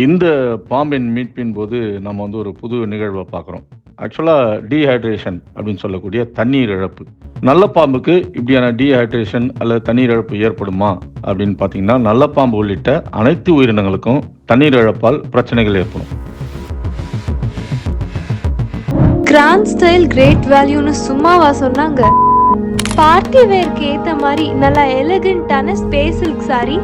இந்த பாம்பின் மீட்பின் போது நம்ம வந்து ஒரு புது நிகழ்வை பார்க்குறோம். ஆக்சுவலாக டீஹைட்ரேஷன் அப்படின்னு சொல்லக்கூடிய தண்ணீர் இழப்பு. நல்ல பாம்புக்கு இப்படியான டீஹைட்ரேஷன் அல்லது தண்ணீர் இழப்பு ஏற்படுமா அப்படின்னு பார்த்தீங்கன்னா நல்ல பாம்பு உள்ளிட்ட அனைத்து உயிரினங்களுக்கும் தண்ணீர் இழப்பால் பிரச்சனைகள் ஏற்படும். கிராண்ட் ஸ்டைல் கிரேட் வேல்யூன்னு சும்மாவா சொன்னாங்க? பார்ட்டி வேர்க்கு ஏத்த மாதிரி நல்லா எலகண்டான ஸ்பேஸ் சில்க் சாரி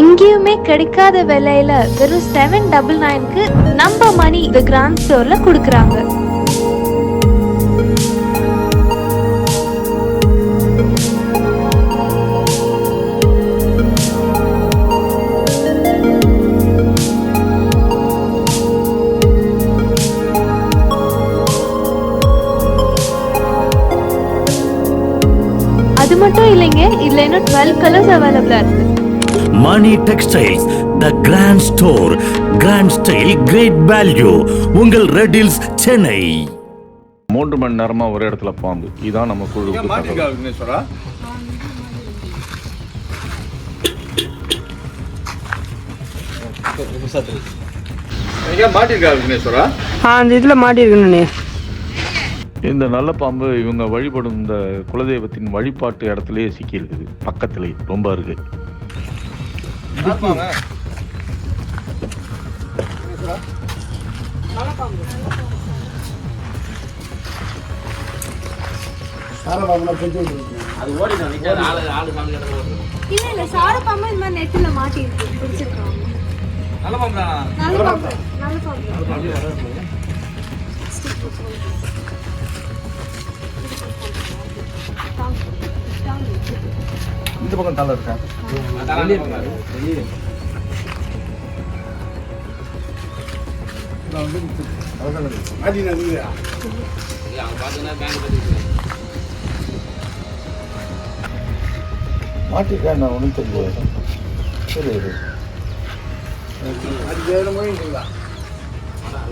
எங்கேயுமே கிடைக்காத விலையில வெறும் செவன் டபுள் நைனுக்கு நம்ம மணி இந்த கிராண்ட் ஸ்டோர்ல கொடுக்குறாங்க. அது மட்டும் இல்லைங்க இதுல இன்னும் டுவெல் கலர்ஸ் அவைலபிளா இருக்கு. Mani textiles the grand store grand style great value உங்கள் ரெடில்ஸ் சென்னை மூன்று மணி நேரமா ஒரு இடத்துல பாம்பு. இதான் நம்ம குழுவுக்கு மாட்டிருக்கா தகவல். மாட்டிருக்கா விக்னேஸ்வரா? ஆ அந்த இதில் மாட்டியிருக்கணுண்ணே இந்த நல்ல பாம்பு இவங்க வழிபடும் இந்த குலதெய்வத்தின் வழிபாட்டு இடத்துலயே சிக்கி இருக்குது பக்கத்துலயே ரொம்ப அருகே. இல்ல இல்ல சார பாம்பு. இந்த பக்கம் தலை மாட்டி மாட்டிருக்கா நான் ஒன்றும் பாம்பு சரி அது பாம்பு நல்ல பாம்பு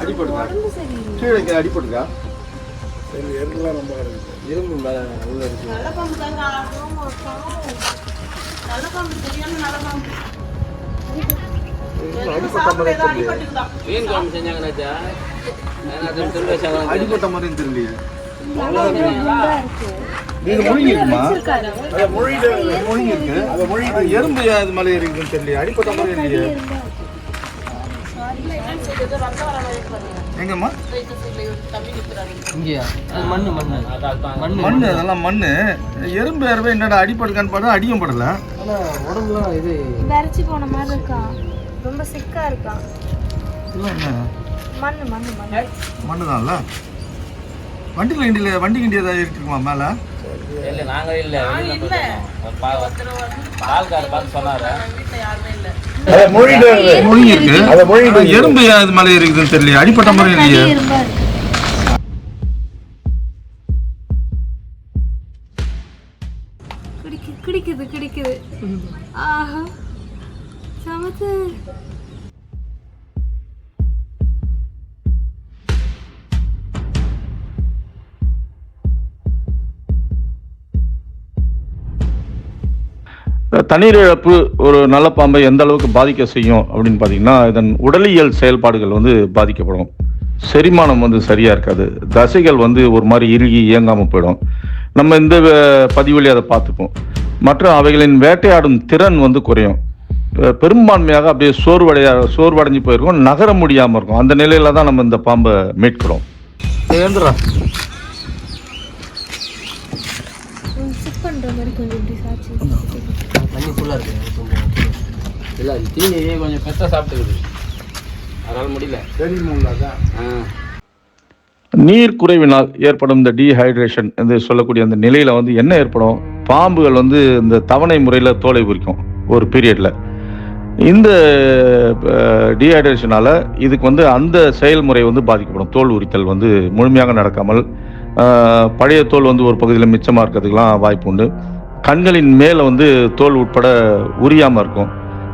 அடிபட்டுக்கா கீழே இங்க அடிபட்டுக்கா மீன் குழம்பு செஞ்சாங்கன்னாச்சா அடிபட்ட மாதிரி தெரியலையே. இது முழுங்கி இருக்குமா அது முழுங்கி முழுங்கி இருக்கு அது முழுங்கி எறும்பு அது மேலே இருக்குன்னு தெரியலையே. அடிபட்ட மாதிரி இல்லையே எங்கம்மா? மண்ணு மண்ணு. மண்ணு. மண்ணு அதெல்லாம் மண்ணு. எறும்பு ஏறவே என்னடா அடிபடுக்கான்னு பார்த்தா அடியும் படல. ஆனால் உடம்புலாம் இது. விரைச்சி போன மாதிரி இருக்கா? ரொம்ப சிக்கா இருக்கா? இல்லை என்ன? மண்ணு மண்ணு மண்ணு. மண்ணு தான்ல வண்டியில் கிண்டியில் வண்டி கிண்டி ஏதாவது இருக்குமா மேலே? இல்ல நாங்க இல்ல. வெளியில போயிட்டோம். பா- பால்காரர் பார்த்து சொன்னாரு. முழுங்கி இருக்கு ஆனா எறும்பு இது மேலே இருக்குதுன்னு தெரியல அடிப்பட்ட மாதிரி இல்லையே. தண்ணீர் இழப்பு ஒரு நல்ல பாம்பை எந்த அளவுக்கு பாதிக்க செய்யும் அப்படின்னு பார்த்தீங்கன்னா இதன் உடலியல் செயல்பாடுகள் வந்து பாதிக்கப்படும். செரிமானம் வந்து சரியா இருக்காது. தசைகள் வந்து ஒரு மாதிரி இறுகி இயங்காம போயிடும். நம்ம இந்த அஹ், பதிவிலே அதை பார்த்துப்போம். மற்றும் அவைகளின் வேட்டையாடும் திறன் வந்து குறையும். பெரும்பான்மையாக அப்படியே சோர்வடைய சோர்வடைஞ்சு போயிருக்கும் நகர முடியாம இருக்கும். அந்த நிலையில தான் நம்ம இந்த பாம்பை மீட்கிறோம். எழுந்துடா தண்ணி ஃபுல்லாக இருக்கு கொஞ்சம் இல்ல அது தீனி கொஞ்சம் பெருசா சாப்பிட்டுக்குது அதனால முடியல. தெரியுமுல்லாதான் ஆ. நீர் குறைவினால் ஏற்படும் இந்த டீஹைட்ரேஷன் என்று சொல்லக்கூடிய அந்த நிலையில வந்து என்ன ஏற்படும்? பாம்புகள் வந்து இந்த தவணை முறையில் தோலை உரிக்கும் ஒரு பீரியட்ல இந்த டீஹைட்ரேஷனால இதுக்கு வந்து அந்த செயல்முறை வந்து பாதிக்கப்படும். தோல் உரித்தல் வந்து முழுமையாக நடக்காமல் பழைய தோல் வந்து ஒரு பகுதியில் மிச்சமாக இருக்கிறதுக்கெலாம் வாய்ப்பு உண்டு. கண்களின் மேலே வந்து தோல் உட்பட உரியாமல் இருக்கும்.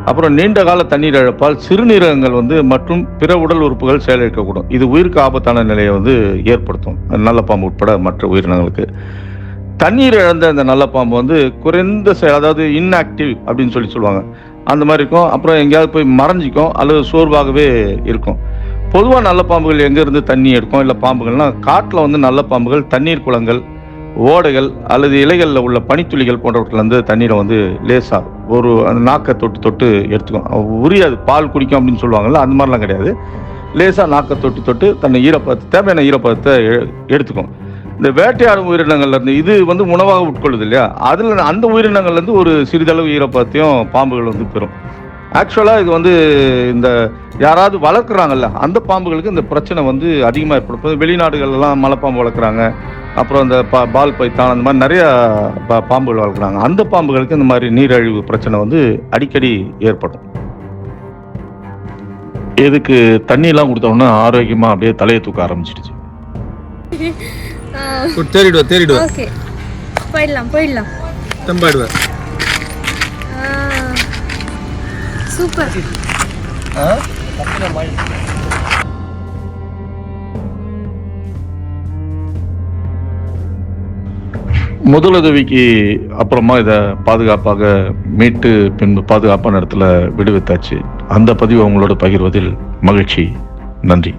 அப்புறம் நீண்ட கால தண்ணீர் இழப்பால் சிறுநீரகங்கள் வந்து மற்றும் பிற உடல் உறுப்புகள் செயலிழக்கக்கூடும். இது உயிருக்கு ஆபத்தான நிலையை வந்து ஏற்படுத்தும். நல்ல பாம்பு உட்பட மற்ற உயிரினங்களுக்கு. தண்ணீர் இழந்த அந்த நல்ல பாம்பு வந்து குறைந்த செ- அதாவது இன்ஆக்டிவ் அப்படின்னு சொல்லி சொல்லுவாங்க. அந்த மாதிரி இருக்கும். அப்புறம் எங்கேயாவது போய் மறைஞ்சிக்கும் அல்லது சோர்வாகவே இருக்கும். பொதுவாக நல்ல பாம்புகள் எங்கேருந்து தண்ணி எடுக்கும்? இல்லை பாம்புகள்னா காட்டில் வந்து நல்ல பாம்புகள் தண்ணீர் குளங்கள் ஓடைகள் அல்லது இலைகளில் உள்ள பனித்துளிகள் போன்றவற்றில் வந்து தண்ணீரை வந்து லேசாக ஒரு அந்த நாக்கை தொட்டு தொட்டு எடுத்துக்கும். உரியாது. பால் குடிக்கும் அப்படின்னு சொல்லுவாங்கல்ல அந்த மாதிரிலாம் கிடையாது. லேசாக நாக்கை தொட்டு தொட்டு தன்னை ஈரப்பதத்தை தேவையான ஈரப்பதத்தை எடுத்துக்கும். இந்த வேட்டையாடும் உயிரினங்கள்லேருந்து இது வந்து உணவாக உட்கொள்ளுது இல்லையா? அதில் அந்த உயிரினங்கள்லேருந்து ஒரு சிறிதளவு ஈரப்பதத்தையும் பாம்புகள் வந்து பெறும். ஆக்சுவலாக இது வந்து இந்த யாராவது வளர்க்குறாங்கல்ல அந்த பாம்புகளுக்கு இந்த பிரச்சனை வந்து அதிகமாக ஏற்படும். வெளிநாடுகள்லாம் மலைப்பாம்பு வளர்க்குறாங்க. அப்புறம் இந்த பா பால் பைத்தான் அந்த மாதிரி நிறைய பா- பாம்புகள் வளர்க்குறாங்க. அந்த பாம்புகளுக்கு இந்த மாதிரி நீரழிவு பிரச்சனை வந்து அடிக்கடி ஏற்படும். எதுக்கு தண்ணியெல்லாம் கொடுத்தோம்னா ஆரோக்கியமாக அப்படியே தலையை தூக்க ஆரம்பிச்சிடுச்சு. தேறிடுவா ஓகே. போயிடலாம் போயிடலாம். தெம்பாயிடுவா சூப்பர். முதலுதவிக்கு அப்புறமா இதை பாதுகாப்பாக மீட்டு பின்பு பாதுகாப்பான இடத்துல விடுவித்தாச்சு. அந்த பதிவை உங்களோட பகிர்வதில் மகிழ்ச்சி. நன்றி.